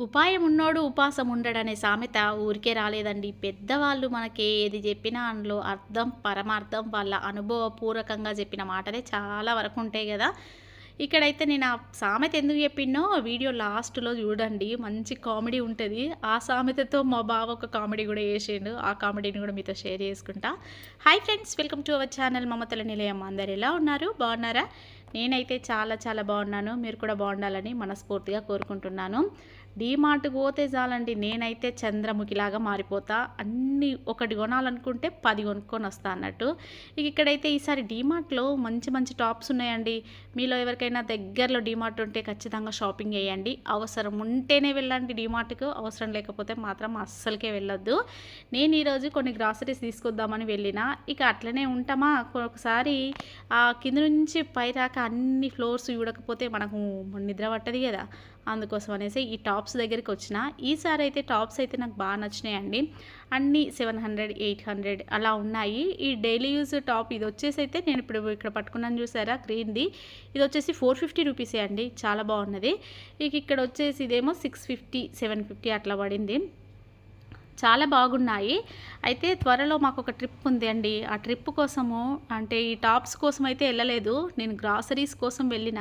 ఉపాయం ఉన్నోడు ఉపాసం ఉండడనే సామెత ఊరికే రాలేదండి. పెద్దవాళ్ళు మనకి ఏది చెప్పినా అందులో అర్థం పరమార్థం వాళ్ళ అనుభవపూర్వకంగా చెప్పిన మాటలే చాలా వరకు ఉంటాయి కదా. ఇక్కడైతే నేను ఆ సామెత ఎందుకు చెప్పినో వీడియో లాస్ట్లో చూడండి. మంచి కామెడీ ఉంటుంది. ఆ సామెతతో మా బావ ఒక కామెడీ కూడా వేసిండు ఆ కామెడీని కూడా మీతో షేర్ చేసుకుంటా. Hi friends welcome to our channel మమతల నిలయం. అందరు ఎలా ఉన్నారు? బాగున్నారా? నేనైతే చాలా చాలా బాగున్నాను. మీరు కూడా బాగుండాలని మనస్ఫూర్తిగా కోరుకుంటున్నాను. డీమార్ట్కి పోతే చాలండి. నేనైతే చంద్రముఖిలాగా మారిపోతా. అన్నీ ఒకటి కొనాలనుకుంటే పది కొనుక్కొని వస్తా అన్నట్టు. ఇక ఇక్కడైతే ఈసారి డీమార్ట్లో మంచి మంచి టాప్స్ ఉన్నాయండి. మీలో ఎవరికైనా దగ్గరలో డీమార్ట్ ఉంటే ఖచ్చితంగా షాపింగ్ చేయండి. అవసరం ఉంటేనే వెళ్ళండి డీమార్ట్కు అవసరం లేకపోతే మాత్రం అస్సలకే వెళ్ళొద్దు. నేను ఈరోజు కొన్ని గ్రాసరీస్ తీసుకొద్దామని వెళ్ళిన. ఇక అట్లనే ఉంటామా? ఒకసారి ఆ కింద నుంచి పైరాక అన్ని ఫ్లోర్స్ చూడకపోతే మనకు నిద్ర పట్టదు కదా. అందుకోసం అనేసి ఈ టాప్స్ దగ్గరికి వచ్చిన ఈసారి అయితే టాప్స్ అయితే నాకు బాగా నచ్చినాయండి. అన్నీ సెవెన్ హండ్రెడ్ ఎయిట్ హండ్రెడ్ అలా ఉన్నాయి. ఈ డైలీ యూజ్ టాప్ ఇది వచ్చేసి అయితే నేను ఇప్పుడు ఇక్కడ పట్టుకున్నాను చూసారా గ్రీన్ది. ఇది వచ్చేసి ఫోర్ ఫిఫ్టీ రూపీసే అండి. చాలా బాగున్నది. ఇక ఇక్కడ వచ్చేసి ఇదేమో సిక్స్ ఫిఫ్టీ సెవెన్ ఫిఫ్టీ అట్లా పడింది. చాలా బాగున్నాయి. అయితే త్వరలో మాకు ఒక ట్రిప్ ఉంది అండి. ఆ ట్రిప్ కోసము అంటే ఈ టాప్స్ కోసం అయితే వెళ్ళలేదు. నేను గ్రాసరీస్ కోసం వెళ్ళిన.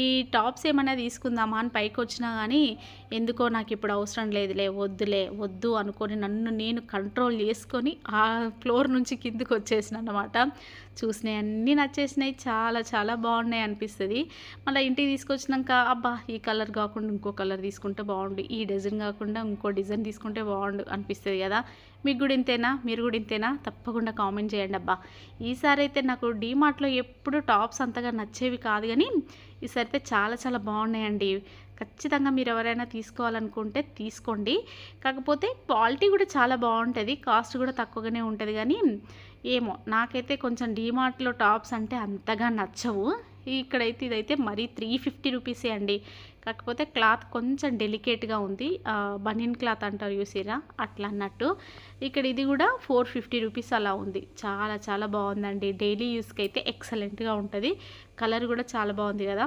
ఈ టాప్స్ ఏమైనా తీసుకుందామా అని పైకి వచ్చినా కానీ ఎందుకో నాకు ఇప్పుడు అవసరం లేదులే వద్దులే వద్దు అనుకొని నన్ను నేను కంట్రోల్ చేసుకొని ఆ ఫ్లోర్ నుంచి కిందకి వచ్చేసిన అనమాట చూసినాయి అన్నీ నచ్చేసినాయి చాలా చాలా బాగున్నాయి అనిపిస్తుంది. మళ్ళీ ఇంటికి తీసుకొచ్చినాక అబ్బా ఈ కలర్ కాకుండా ఇంకో కలర్ తీసుకుంటే బాగుండు ఈ డిజైన్ కాకుండా ఇంకో డిజైన్ తీసుకుంటే బాగుండు అని అనిపిస్తుంది కదా. మీకు కూడా ఇంతేనా? మీరు కూడా ఇంతేనా? తప్పకుండా కామెంట్ చేయండి అబ్బా. ఈసారి అయితే నాకు డీమార్ట్లో ఎప్పుడు టాప్స్ అంతగా నచ్చేవి కాదు కానీ ఈసారి అయితే చాలా చాలా బాగున్నాయండి. ఖచ్చితంగా మీరు ఎవరైనా తీసుకోవాలనుకుంటే తీసుకోండి. కాకపోతే క్వాలిటీ కూడా చాలా బాగుంటుంది. కాస్ట్ కూడా తక్కువగానే ఉంటుంది కానీ ఏమో నాకైతే కొంచెం డీమార్ట్లో టాప్స్ అంటే అంతగా నచ్చవు. ఇక్కడైతే ఇదైతే మరీ త్రీ ఫిఫ్టీ రూపీసే అండి. కాకపోతే క్లాత్ కొంచెం డెలికేట్గా ఉంది. బనియన్ క్లాత్ అంటారు చూసిరా అట్లా అన్నట్టు. ఇక్కడ ఇది కూడా ఫోర్ ఫిఫ్టీ రూపీస్ అలా ఉంది. చాలా చాలా బాగుందండి. డైలీ యూస్కి అయితే ఎక్సలెంట్గా ఉంటుంది. కలర్ కూడా చాలా బాగుంది కదా.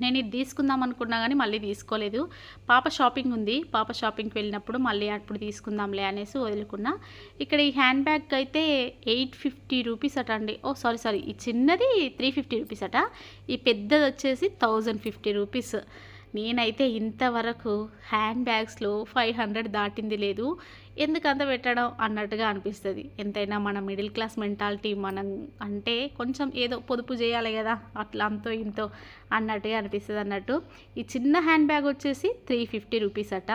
నేను ఇది తీసుకుందాం అనుకున్నా కానీ మళ్ళీ తీసుకోలేదు. పాప షాపింగ్ ఉంది. పాప షాపింగ్కి వెళ్ళినప్పుడు మళ్ళీ అప్పుడు తీసుకుందాంలే అనేసి వదులుకున్నా. ఇక్కడ ఈ హ్యాండ్ బ్యాగ్ అయితే ఎయిట్ ఫిఫ్టీ రూపీస్ అట అండి. ఓ సారీ సారీ. ఈ చిన్నది త్రీ ఫిఫ్టీ రూపీస్ అట. ఈ పెద్దది వచ్చేసి థౌజండ్ ఫిఫ్టీ రూపీస్. నేనైతే ఇంతవరకు హ్యాండ్ బ్యాగ్స్లో ఫైవ్ హండ్రెడ్ దాటింది లేదు. ఎందుకంత పెట్టడం అన్నట్టుగా అనిపిస్తుంది. ఎంతైనా మన మిడిల్ క్లాస్ మెంటాలిటీ మనం అంటే కొంచెం ఏదో పొదుపు చేయాలి కదా అట్లా అంతో ఇంతో అన్నట్టుగా అనిపిస్తుంది అన్నట్టు. ఈ చిన్న హ్యాండ్ బ్యాగ్ వచ్చేసి త్రీ ఫిఫ్టీ రూపీస్ అట.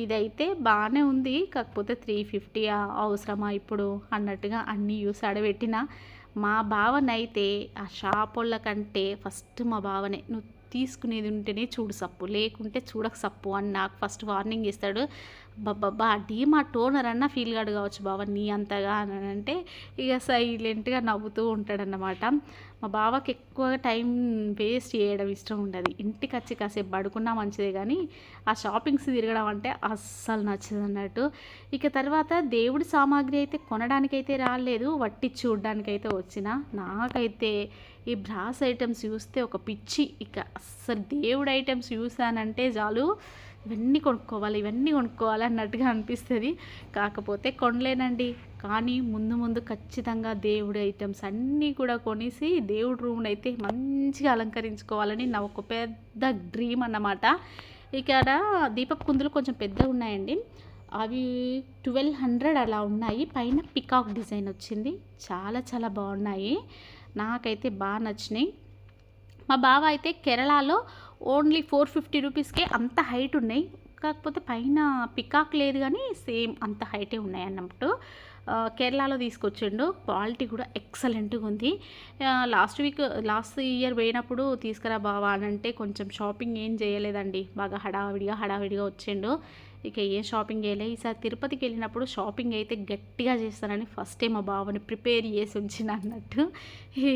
ఇదైతే బాగానే ఉంది కాకపోతే త్రీ ఫిఫ్టీ అవసరమా ఇప్పుడు అన్నట్టుగా అన్నీ యూస్ ఆడబెట్టిన మా భావనైతే ఆ షాప్ వాళ్ళ కంటే ఫస్ట్ మా భావనే నువ్వు తీసుకునేది ఉంటేనే చూడు సప్పు. లేకుంటే చూడక సప్పు అని నాకు ఫస్ట్ వార్నింగ్ ఇస్తాడు బాబా డీమా టోనర్ అన్న ఫీల్ గాడు కావచ్చు బావ నీ అంతగా అని అంటే ఇక సైలెంట్గా నవ్వుతూ ఉంటాడన్నమాట. మా బావకి ఎక్కువగా టైం వేస్ట్ చేయడం ఇష్టం ఉండదు. ఇంటికి వచ్చి కాసేపు పడుకున్నా మంచిదే కానీ ఆ షాపింగ్స్ తిరగడం అంటే అస్సలు నచ్చదు అన్నట్టు. ఇక తర్వాత దేవుడి సామాగ్రి అయితే కొనడానికైతే రాలేదు. వట్టి చూడడానికైతే వచ్చిన. నాకైతే ఈ బ్రాస్ ఐటమ్స్ చూస్తే ఒక పిచ్చి. ఇక అస్సలు దేవుడు ఐటమ్స్ చూసానంటే చాలు ఇవన్నీ కొనుక్కోవాలి ఇవన్నీ కొనుక్కోవాలి అన్నట్టుగా అనిపిస్తుంది. కాకపోతే కొనలేనండి. కానీ ముందు ముందు ఖచ్చితంగా దేవుడి ఐటమ్స్ అన్నీ కూడా కొనేసి దేవుడి రూమ్ని అయితే మంచిగా అలంకరించుకోవాలని నా ఒక పెద్ద డ్రీమ్ అన్నమాట. ఇక్కడ దీపపు కుందులు కొంచెం పెద్దగా ఉన్నాయండి. అవి ట్వెల్వ్ హండ్రెడ్ అలా ఉన్నాయి. పైన పికాక్ డిజైన్ వచ్చింది. చాలా చాలా బాగున్నాయి. నాకైతే బాగా నచ్చినాయి. మా బావ అయితే కేరళలో ఓన్లీ ఫోర్ ఫిఫ్టీ రూపీస్కే అంత హైట్ ఉన్నాయి. కాకపోతే పైన పికాక్ లేదు కానీ సేమ్ అంత హైటే ఉన్నాయి అన్నట్టు కేరళలో తీసుకొచ్చిండు. క్వాలిటీ కూడా ఎక్సలెంట్గా ఉంది. లాస్ట్ వీక్ లాస్ట్ ఇయర్ పోయినప్పుడు తీసుకురా బావా అని అంటే కొంచెం షాపింగ్ ఏం చేయలేదండి. బాగా హడావిడిగా హడావిడిగా వచ్చిండు. ఇక ఏం షాపింగ్ చేయలే. ఈసారి తిరుపతికి వెళ్ళినప్పుడు షాపింగ్ అయితే గట్టిగా చేస్తానని ఫస్ట్ టైం మా బావని ప్రిపేర్ చేసి ఉంచిన అన్నట్టు.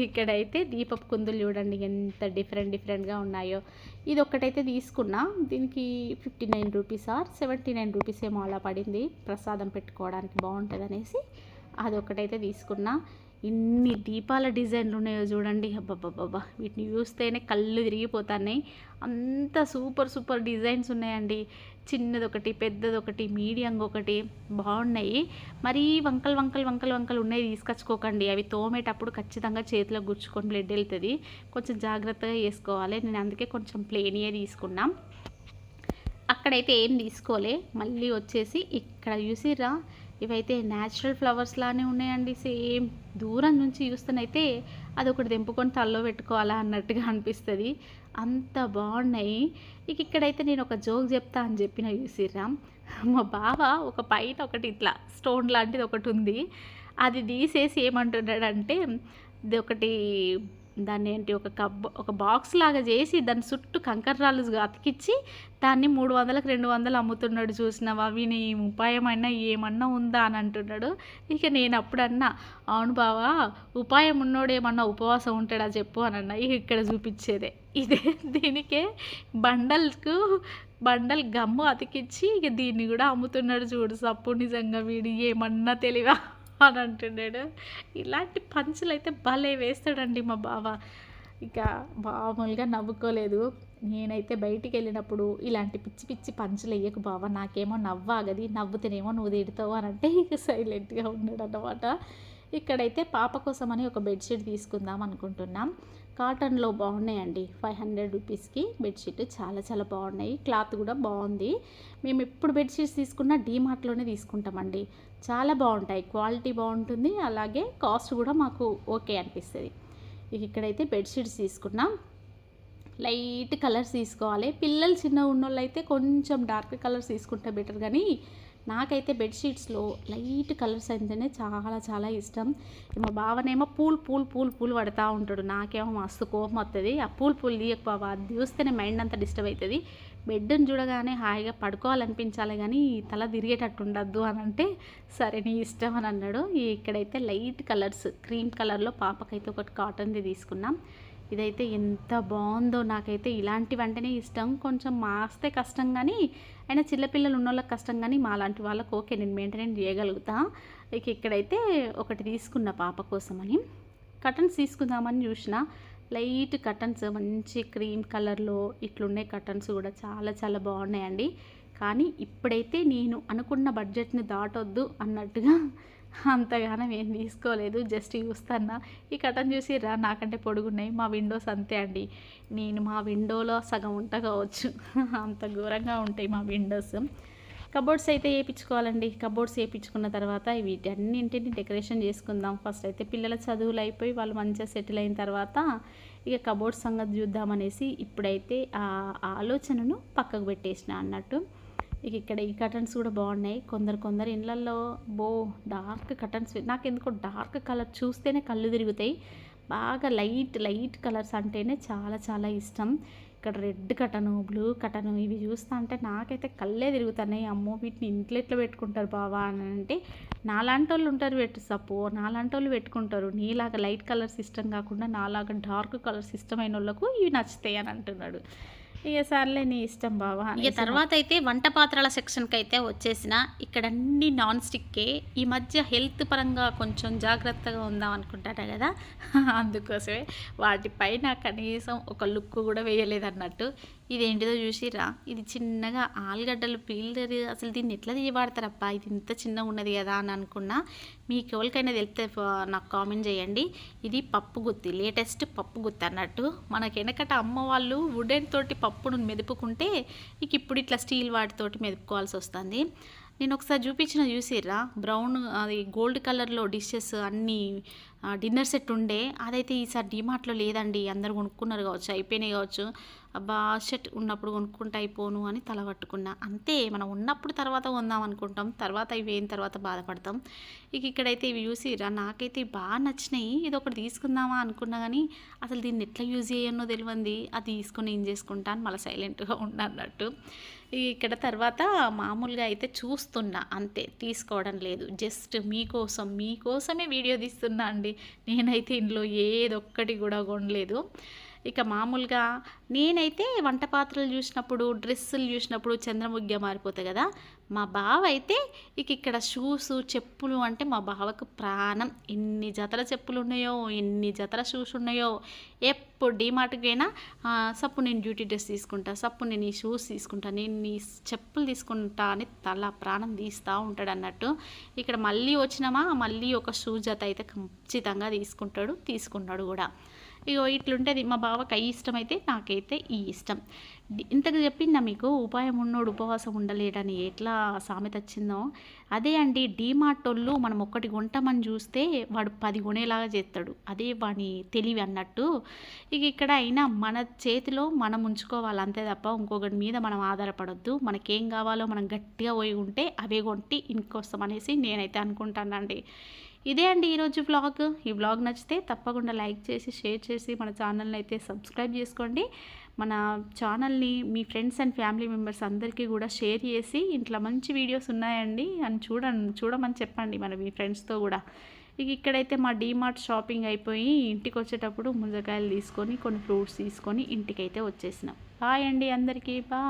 ఇక్కడైతే దీపపు కుందులు చూడండి ఎంత డిఫరెంట్ డిఫరెంట్గా ఉన్నాయో. ఇది ఒక్కటైతే తీసుకున్నా. దీనికి fifty nine rupees or seventy nine rupees ఏమో అలా పడింది. ప్రసాదం పెట్టుకోవడానికి బాగుంటుంది అనేసి అదొక్కటైతే తీసుకున్నా. ఎన్ని దీపాల డిజైన్లు ఉన్నాయో చూడండి. అబ్బబ్బబ్బబ్బా. వీటిని చూస్తేనే కళ్ళు తిరిగిపోతున్నాయి. అంత సూపర్ సూపర్ డిజైన్స్ ఉన్నాయండి. చిన్నదొకటి పెద్దదొకటి పెద్దది ఒకటి మీడియం ఒకటి బాగున్నాయి మరీ వంకలు వంకలు వంకలు వంకలు ఉన్నాయి తీసుకొచ్చుకోకండి. అవి తోమేటప్పుడు ఖచ్చితంగా చేతిలో గుచ్చుకొని బ్లడ్ వెళ్తుంది. కొంచెం జాగ్రత్తగా వేసుకోవాలి. నేను అందుకే కొంచెం ప్లేనియే తీసుకున్నాం. అక్కడైతే ఏం తీసుకోలే. మళ్ళీ వచ్చేసి ఇక్కడ చూసిర్రా? ఇవైతే న్యాచురల్ ఫ్లవర్స్ లానే ఉన్నాయండి. సేమ్ దూరం నుంచి చూస్తేనైతే అది ఒకటి తెంపుకొని తల్లో పెట్టుకోవాలా అన్నట్టుగా అనిపిస్తుంది. అంత బాగున్నాయి. ఇక ఇక్కడైతే నేను ఒక జోక్ చెప్తా అని చెప్పిన చూసిర్రా. మా బావ ఒక పైన ఒకటి ఇట్లా స్టోన్ లాంటిది ఒకటి ఉంది. అది తీసేసి ఏమంటున్నాడంటే ఇది ఒకటి దాన్ని ఏంటి ఒక కబ్ ఒక బాక్స్ లాగా చేసి దాని చుట్టూ కంకర్రాలు అతికిచ్చి దాన్ని మూడు వందలకు రెండు వందలు అమ్ముతున్నాడు చూసినావా? వీని ఉపాయమైనా ఏమన్నా ఉందా అని అంటున్నాడు. ఇక నేను అప్పుడన్నా అవును బావా ఉపాయం ఉన్నోడు ఏమన్నా ఉపవాసం ఉంటాడా చెప్పు అని అన్నా. ఇక ఇక్కడ చూపించేదే. ఇదే దీనికే బండల్కు బండల్ గమ్ము అతికిచ్చి ఇక దీన్ని కూడా అమ్ముతున్నాడు చూడు. సప్పు నిజంగా వీడు ఏమన్నా తెలివా? అని అంటున్నాడు. ఇలాంటి పంచులు అయితే భలే వేస్తాడండి మా బావ. ఇక మామూలుగా నవ్వుకోలేదు. నేనైతే బయటికి వెళ్ళినప్పుడు ఇలాంటి పిచ్చి పిచ్చి పంచులు వేయకు బావ. నాకేమో నవ్వాగది నవ్వుతేనేమో నువ్వు తిడతావు అని అంటే ఇక సైలెంట్గా ఉన్నాడు అన్నమాట ఇక్కడైతే పాప కోసమని ఒక బెడ్షీట్ తీసుకుందాం అనుకుంటున్నాం. కాటన్లో బాగున్నాయండి. ఫైవ్ హండ్రెడ్ రూపీస్కి బెడ్షీట్ చాలా చాలా బాగున్నాయి. క్లాత్ కూడా బాగుంది. మేము ఎప్పుడు బెడ్షీట్స్ తీసుకున్నా డీమార్ట్లోనే తీసుకుంటామండి. చాలా బాగుంటాయి. క్వాలిటీ బాగుంటుంది. అలాగే కాస్ట్ కూడా మాకు ఓకే అనిపిస్తుంది. ఇక ఇక్కడైతే బెడ్షీట్స్ తీసుకున్నాం. లైట్ కలర్స్ తీసుకోవాలి. పిల్లలు చిన్న ఉన్నోళ్ళు అయితే కొంచెం డార్క్ కలర్స్ తీసుకుంటే బెటర్ కానీ నాకైతే బెడ్షీట్స్లో లైట్ కలర్స్ అయితేనే చాలా చాలా ఇష్టం. మా బావనేమో పూలు పూలు పూలు పూలు పడతా ఉంటాడు. నాకేమో మస్తు కోపం వస్తుంది ఆ పూలు పూలు తీయక బాబా అది చూస్తేనే మైండ్ అంతా డిస్టర్బ్ అవుతుంది బెడ్ని చూడగానే హాయిగా పడుకోవాలనిపించాలి కానీ తల తిరిగేటట్టు ఉండద్దు అని అంటే సరే నీ ఇష్టం అని అన్నాడు. ఇక్కడైతే లైట్ కలర్స్ క్రీమ్ కలర్లో పాపకైతే ఒకటి కాటన్ది తీసుకున్నాం. ఇదైతే ఎంత బాగుందో నాకైతే ఇలాంటివంటేనే ఇష్టం. కొంచెం మాస్తే కష్టం కానీ అయినా చిన్నపిల్లలు ఉన్న వాళ్ళకి కష్టం కానీ మా లాంటి వాళ్ళకి ఓకే నేను మెయింటైన్ చేయగలుగుతా. ఇక ఇక్కడైతే ఒకటి తీసుకున్న పాప కోసమని. కటన్స్ తీసుకుందామని చూసిన. లైట్ కటన్స్ మంచి క్రీమ్ కలర్లో ఇట్లున్నాయి కటన్స్ కూడా చాలా చాలా బాగున్నాయండి. కానీ ఇప్పుడైతే నేను అనుకున్న బడ్జెట్ని దాటొద్దు అన్నట్టుగా అంతగానం ఏం తీసుకోలేదు. జస్ట్ చూస్తానా ఈ కటన్ చూసి రా నాకంటే పొడుగున్నాయి మా విండోస్ అంతే అండి. నేను మా విండోలో సగం ఉంటా కావచ్చు. అంత ఘోరంగా ఉంటాయి మా విండోస్. కబోర్డ్స్ అయితే వేయించుకోవాలండి కబోర్డ్స్ వేయించుకున్న తర్వాత వీటన్నింటిని డెకరేషన్ చేసుకుందాం. ఫస్ట్ అయితే పిల్లల చదువులు అయిపోయి వాళ్ళు మంచిగా సెటిల్ అయిన తర్వాత ఇక కబోర్డ్ సంగతి చూద్దామనేసి ఇప్పుడైతే ఆ ఆలోచనను పక్కకు పెట్టేసిన అన్నట్టు. ఇక ఇక్కడ ఈ కటన్స్ కూడా బాగున్నాయి. కొందరు కొందరు ఇళ్ళల్లో బో డార్క్ కటన్స్ నాకు ఎందుకో డార్క్ కలర్ చూస్తేనే కళ్ళు తిరుగుతాయి. బాగా లైట్ లైట్ కలర్స్ అంటేనే చాలా చాలా ఇష్టం. ఇక్కడ రెడ్ కటను బ్లూ కటను ఇవి చూస్తా అంటే నాకైతే కళ్ళే తిరుగుతున్నాయి. అమ్మో వీటిని ఇంట్లో ఎట్లా పెట్టుకుంటారు బావా అని అంటే నాలాంటి వాళ్ళు ఉంటారు పెట్టు సపో నాలాంటి వాళ్ళు పెట్టుకుంటారు. నీలాగా లైట్ కలర్స్ ఇష్టం కాకుండా నాలాగా డార్క్ కలర్స్ ఇష్టమైన వాళ్ళకు ఇవి నచ్చుతాయి అని అంటున్నాడు. ఇక సర్లే నీ ఇష్టం బావా ఇక తర్వాత అయితే వంట పాత్రల సెక్షన్కి అయితే వచ్చేసిన ఇక్కడ అన్ని నాన్ స్టిక్కే ఈ మధ్య హెల్త్ పరంగా కొంచెం జాగ్రత్తగా ఉందాం అనుకుంటారా కదా? అందుకోసమే వాటిపైన కనీసం ఒక లుక్ కూడా వేయలేదు అన్నట్టు ఇదేంటిదో చూసిరా ఇది చిన్నగా ఆలుగడ్డలు పీల్దరి అసలు దీన్ని ఎట్లా తీయబడతారప్ప ఇది ఇంత చిన్నగా ఉన్నది కదా అని అనుకున్నా. మీకు ఎవరికైనా తెలిస్తే నాకు కామెంట్ చేయండి. ఇది పప్పు గుత్తి లేటెస్ట్ పప్పు గుత్తి అన్నట్టు. మనకి వెనకట అమ్మ వాళ్ళు వుడెన్ తోటి పప్పును మెదుపుకుంటే ఇక ఇప్పుడు ఇట్లా స్టీల్ వాటితోటి మెదుపుకోవాల్సి వస్తుంది. నేను ఒకసారి చూపించిన చూసిర్రా? బ్రౌన్ అది గోల్డ్ కలర్లో డిషెస్ అన్నీ డిన్నర్ సెట్ ఉండే. అదైతే ఈసారి డిమార్ట్లో లేదండి. అందరు కొనుక్కున్నారు కావచ్చు అయిపోయినాయి కావచ్చు. అబ్బా షర్ట్ ఉన్నప్పుడు కొనుక్కుంటే అయిపోను అని తల పట్టుకున్నా. అంతే మనం ఉన్నప్పుడు తర్వాత కొందాం అనుకుంటాం. తర్వాత ఇవి అయిన తర్వాత బాధపడతాం. ఇక ఇక్కడైతే ఇవి చూసిరా నాకైతే బాగా నచ్చినాయి. ఇది ఒకటి తీసుకుందామా అనుకున్నా కానీ అసలు దీన్ని ఎట్లా యూజ్ చేయనో తెలియంది అది తీసుకొని ఏం చేసుకుంటాను? మళ్ళీ సైలెంట్గా ఉండన్నట్టు ఇక్కడ తర్వాత మామూలుగా అయితే చూస్తున్నా. అంతే తీసుకోవడం లేదు. జస్ట్ మీకోసం మీకోసమే వీడియో తీస్తున్నా అండి. నేనైతే ఇందులో ఏదొక్కటి కూడా కొనలేదు. ఇక మామూలుగా నేనైతే వంట పాత్రలు చూసినప్పుడు డ్రెస్సులు చూసినప్పుడు చంద్రముగ్గా మారిపోతాయి కదా. మా బావ అయితే ఇక ఇక్కడ షూస్ చెప్పులు అంటే మా బావకు ప్రాణం. ఎన్ని జతల చెప్పులు ఉన్నాయో ఎన్ని జతల షూస్ ఉన్నాయో ఎప్పుడు డీమార్ట్కి పోయినా సప్పు నేను డ్యూటీ డ్రెస్ తీసుకుంటా సప్పు నేను ఈ షూస్ తీసుకుంటా నేను ఈ చెప్పులు తీసుకుంటా అని తల ప్రాణం తీస్తూ ఉంటాడు అన్నట్టు. ఇక్కడ మళ్ళీ వచ్చినామా మళ్ళీ ఒక షూ జత అయితే ఖచ్చితంగా తీసుకుంటాడు తీసుకున్నాడు కూడా. ఇగో ఇట్లుంటుంది మా బావకి అయి ఇష్టం అయితే నాకైతే ఈ ఇష్టం. ఇంతకు చెప్పిందా మీకు? ఉపాయం ఉన్నోడు ఉపవాసం ఉండలేడని ఎట్లా సామెత వచ్చిందో? అదే అండి డీమార్ట్ వాళ్ళు మనం ఒక్కటి కొంటామని చూస్తే వాడు పది కొనేలాగా చేస్తాడు అదే వాని తెలివి అన్నట్టు. ఇక ఇక్కడ అయినా మన చేతిలో మనం ఉంచుకోవాలి అంతే తప్ప ఇంకొకటి మీద మనం ఆధారపడొద్దు. మనకేం కావాలో మనం గట్టిగా పోయి ఉంటే అవే కొంటి ఇంకొస్తాం అనేసి నేనైతే అనుకుంటానండి. ఇదే అండి ఈరోజు వ్లాగ్ ఈ వ్లాగ్ నచ్చితే తప్పకుండా లైక్ చేసి షేర్ చేసి మన ఛానల్ని అయితే సబ్స్క్రైబ్ చేసుకోండి. మన ఛానల్ని మీ ఫ్రెండ్స్ అండ్ ఫ్యామిలీ మెంబర్స్ అందరికీ కూడా షేర్ చేసి ఇంట్లో మంచి వీడియోస్ ఉన్నాయండి అని చూడండి చూడమని చెప్పండి మన మీ ఫ్రెండ్స్తో కూడా. ఇక ఇక్కడైతే మా డీమార్ట్ షాపింగ్ అయిపోయి ఇంటికి వచ్చేటప్పుడు ముంజకాయలు తీసుకొని కొన్ని ఫ్రూట్స్ తీసుకొని ఇంటికైతే వచ్చేసినాం. బాయ్ అండి అందరికీ. బాయ్